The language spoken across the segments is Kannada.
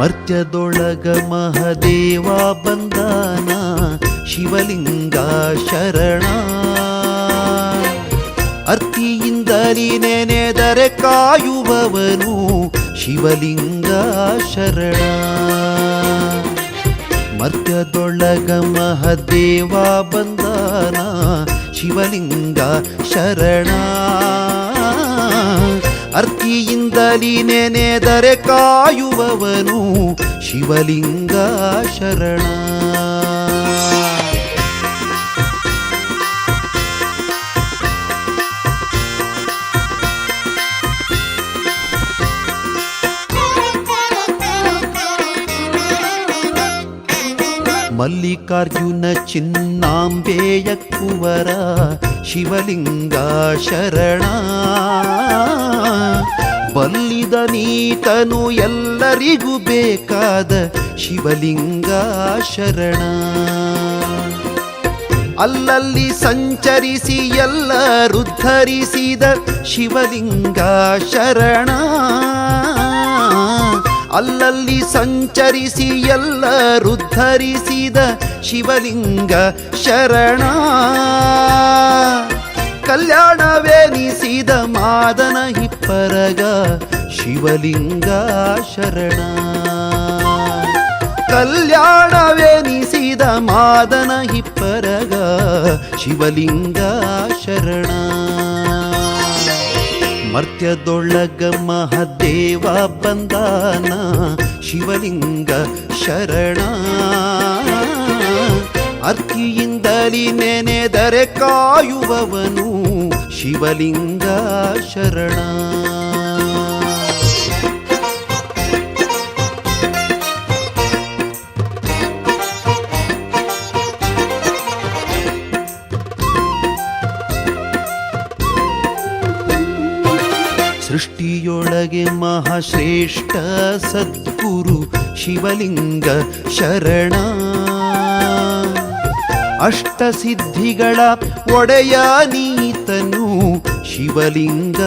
ಮರ್ತ್ಯದೊಳಗ ಮಹದೇವ ಬಂದಾನ, ಶಿವಲಿಂಗ ಶರಣ. ಅರ್ತಿಯಿಂದಲಿ ನೆನೆದರೆ ಕಾಯುವವನು ಶಿವಲಿಂಗ ಶರಣ. ಮರ್ತ್ಯದೊಳಗ ಮಹದೇವ ಬಂದಾನ, ಶಿವಲಿಂಗ ಶರಣ. ಅರ್ತಿಯಿಂದಲಿ ನೆನೆದರೆ ಕಾಯುವವನು ಶಿವಲಿಂಗ ಶರಣ. ಮಲ್ಲಿಕಾರ್ಜುನ ಚಿನ್ನಾಂಬೆಯ ಕುವರ ಶಿವಲಿಂಗ ಶರಣ. ಬಲ್ಲಿದ ನೀತನು ಎಲ್ಲರಿಗೂ ಬೇಕಾದ ಶಿವಲಿಂಗ ಶರಣ. ಅಲ್ಲಲ್ಲಿ ಸಂಚರಿಸಿ ಎಲ್ಲ ಧರಿಸಿದ ಶಿವಲಿಂಗ ಶರಣ. ಅಲ್ಲಲ್ಲಿ ಸಂಚರಿಸಿ ಎಲ್ಲ ರುದ್ಧರಿಸಿದ ಶಿವಲಿಂಗ ಶರಣ. ಕಲ್ಯಾಣವೆನಿಸಿದ ಮಾದನ ಹಿಪ್ಪರಗ ಶಿವಲಿಂಗ ಶರಣ. ಕಲ್ಯಾಣವೆನಿಸಿದ ಮಾದನ ಹಿಪ್ಪರಗ ಶಿವಲಿಂಗ ಶರಣ. ಮರ್ತ್ಯದೊಳಗ ಮಹದೇವ ಬಂದಾನ ಶಿವಲಿಂಗ ಶರಣ. ಅರ್ಕಿಯಿಂದಲಿ ನೆನೆದರೆ ಕಾಯುವವನು ಶಿವಲಿಂಗ ಶರಣ. ಸೃಷ್ಟಿಯೊಳಗೆ ಮಹಾಶ್ರೇಷ್ಠ ಸದ್ಗುರು ಶಿವಲಿಂಗ ಶರಣ. ಅಷ್ಟಸಿದ್ಧಿಗಳ ಒಡೆಯ ನೀತನು ಶಿವಲಿಂಗ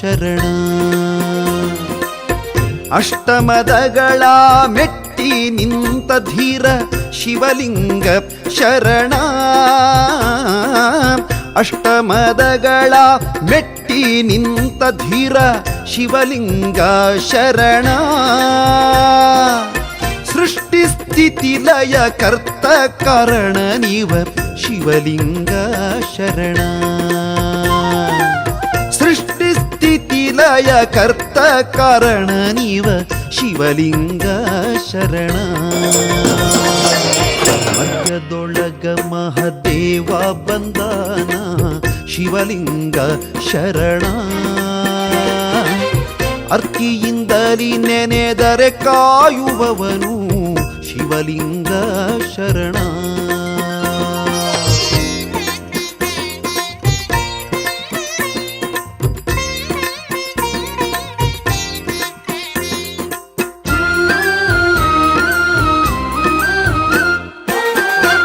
ಶರಣ. ಅಷ್ಟಮದಗಳ ಮೆಟ್ಟಿ ನಿಂತ ಧೀರ ಶಿವಲಿಂಗ ಶರಣ. ಅಷ್ಟಮದಗಳ ಮೆಟ್ಟಿ ನಿಂತ ಧೀರ ಶಿವಲಿಂಗ ಶರಣ. ಸೃಷ್ಟಿ ಸ್ಥಿತಿ ಲಯ ಕರ್ತ ಕಾರಣ ನೀವ ಶಿವಲಿಂಗ ಶರಣ. ಸೃಷ್ಟಿ ಸ್ಥಿತಿ ಲಯ ಕರ್ತ ಕಾರಣ ನೀವ ಶಿವಲಿಂಗ ಶರಣ. ಮಧ್ಯದೊಳಗ ಮಹದೇವ ಬಂದಾನ ಶಿವಲಿಂಗ ಶರಣ. ಅರ್ಕಿಯಿಂದಲಿ ನೆನೆದರೆ ಕಾಯುವವನು ಶಿವಲಿಂಗ ಶರಣ.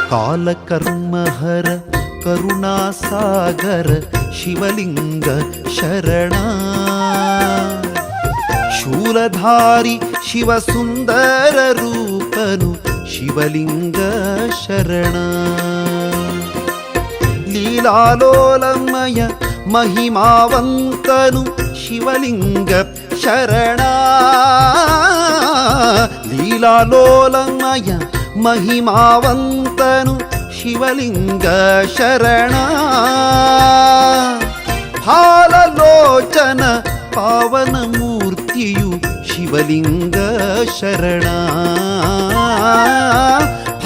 ಕಾಲಕರ್ಮಹರ ಕರುಣಾಸಾಗರ ಶಿವಲಿಂಗ ಶರಣ. ಶೂಲಧಾರಿ ಶಿವಸುಂದರ ರೂಪನು ಶಿವಲಿಂಗ ಶರಣ. ಲೀಲಾಲೋಲಮಯ ಮಹಿಮಾವಂತನು ಶಿವಲಿಂಗ ಶರಣ. ಲೀಲಾಲೋಲಮಯ ಮಹಿಮಾವಂತನು ಶಿವಲಿಂಗ ಶರಣ ಹಾಲಲೋಚನ ಪಾವನ ಮೂರ್ತಿಯು ಶಿವಲಿಂಗ ಶರಣ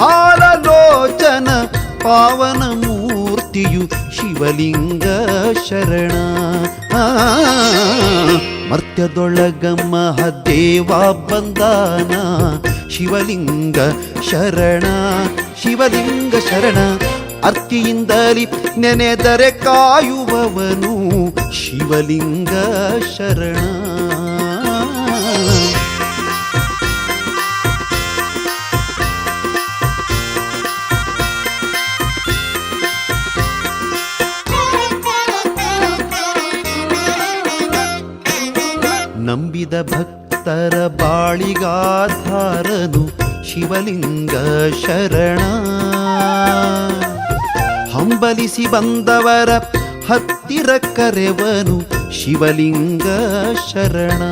ಹಾಲಲೋಚನ ಪಾವನ ಮೂರ್ತಿಯು ಶಿವಲಿಂಗ ಶರಣ ಮರ್ತ್ಯದೊಳಗ ದೇವ ಬಂದಾನ. ಶಿವಲಿಂಗ ಶರಣ ಶಿವಲಿಂಗ ಶರಣ. ಅರ್ತಿಯಿಂದಲಿ ನೆನೆದರೆ ಕಾಯುವವನು ಶಿವಲಿಂಗ ಶರಣ. ನಂಬಿದ ಭಕ್ತರ ಬಾಳಿಗಾಧಾರನು ಶಿವಲಿಂಗ ಶರಣ. ಹಂಬಲಿಸಿ ಬಂದವರ ಹತ್ತಿರ ಕರೆವನು ಶಿವಲಿಂಗ ಶರಣ.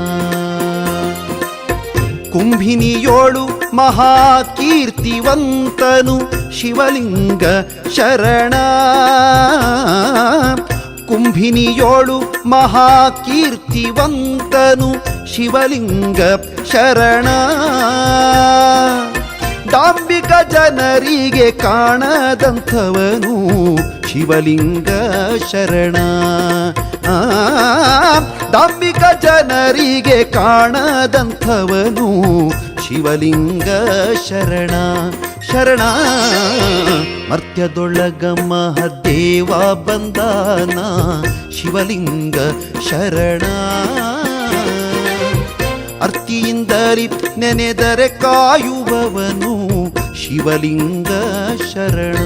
ಕುಂಭಿನಿಯೋಳು ಮಹಾಕೀರ್ತಿವಂತನು ಶಿವಲಿಂಗ ಶರಣ. ಕುಂಭಿನಿಯೋಳು ಮಹಾಕೀರ್ತಿವಂತನು ಶಿವಲಿಂಗ ಶರಣ. ಡಾಂಬಿಕ ಜನರಿಗೆ ಕಾಣದಂಥವನು ಶಿವಲಿಂಗ ಶರಣ. ಆ, ಡಾಂಬಿಕ ಜನರಿಗೆ ಕಾಣದಂಥವನು ಶಿವಲಿಂಗ ಶರಣ. ಶರಣ. ಮರ್ತ್ಯದೊಳಗ ಮಹದೇವ ಬಂದಾನ ಶಿವಲಿಂಗ ಶರಣ. ಅರ್ತಿಯಿಂದರಿ ನೆನೆದರೆ ಕಾಯುವವನು ಶಿವಲಿಂಗ ಶರಣ.